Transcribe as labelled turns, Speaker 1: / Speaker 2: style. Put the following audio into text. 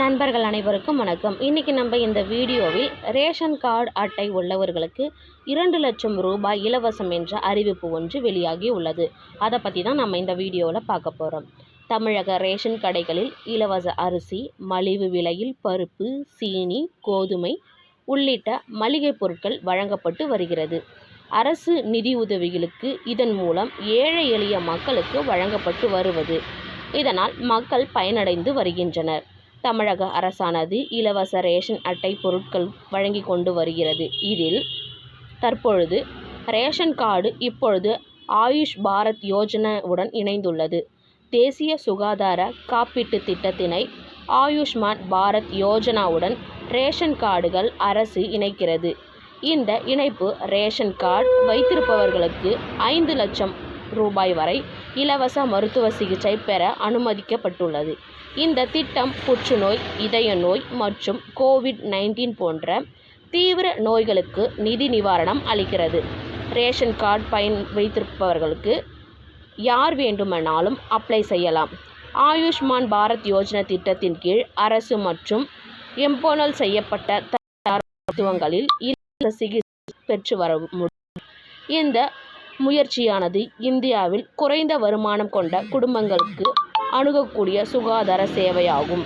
Speaker 1: நண்பர்கள் அனைவருக்கும் வணக்கம். இன்றைக்கி நம்ம இந்த வீடியோவில் ரேஷன் கார்டு அட்டை உள்ளவர்களுக்கு இரண்டு லட்சம் ரூபாய் இலவசம் என்ற அறிவிப்பு ஒன்று வெளியாகி உள்ளது. அதை பற்றி தான் நம்ம இந்த வீடியோவில் பார்க்க போகிறோம் தமிழக ரேஷன் கடைகளில் இலவச அரிசி மலிவு விலையில் பருப்பு சீனி கோதுமை உள்ளிட்ட மளிகை பொருட்கள் வழங்கப்பட்டு வருகிறது. அரசு நிதி உதவிகளுக்கு இதன் மூலம் ஏழை எளிய மக்களுக்கு வழங்கப்பட்டு வருவது. இதனால் மக்கள் பயனடைந்து வருகின்றனர். தமிழக அரசானது இலவச ரேஷன் அட்டை பொருட்கள் வழங்கி கொண்டு வருகிறது. இதில் தற்பொழுது ரேஷன் கார்டு இப்பொழுது ஆயுஷ் பாரத் யோஜனாவுடன் இணைந்துள்ளது. தேசிய சுகாதார காப்பீட்டு திட்டத்தினை ஆயுஷ்மான் பாரத் யோஜனாவுடன் ரேஷன் கார்டுகள் அரசு இணைக்கிறது. இந்த இணைப்பு ரேஷன் கார்டு வைத்திருப்பவர்களுக்கு ஐந்து லட்சம் ரூபாய் வரை இலவச மருத்துவ சிகிச்சை பெற அனுமதிக்கப்பட்டுள்ளது. இந்த திட்டம் புற்றுநோய் இதய நோய் மற்றும் கோவிட் நைன்டீன் போன்ற தீவிர நோய்களுக்கு நிதி நிவாரணம் அளிக்கிறது. ரேஷன் கார்டு பயன் வைத்திருப்பவர்களுக்கு யார் வேண்டுமானாலும் அப்ளை செய்யலாம். ஆயுஷ்மான் பாரத் யோஜனா திட்டத்தின் கீழ் அரசு மற்றும் எம்போனல் செய்யப்பட்ட தனியார் மருத்துவங்களில் இலவச சிகிச்சை பெற்று வர முடியும். இந்த முயற்சியானது இந்தியாவில் குறைந்த வருமானம் கொண்ட குடும்பங்களுக்கு அணுகக்கூடிய சுகாதார சேவையாகும்.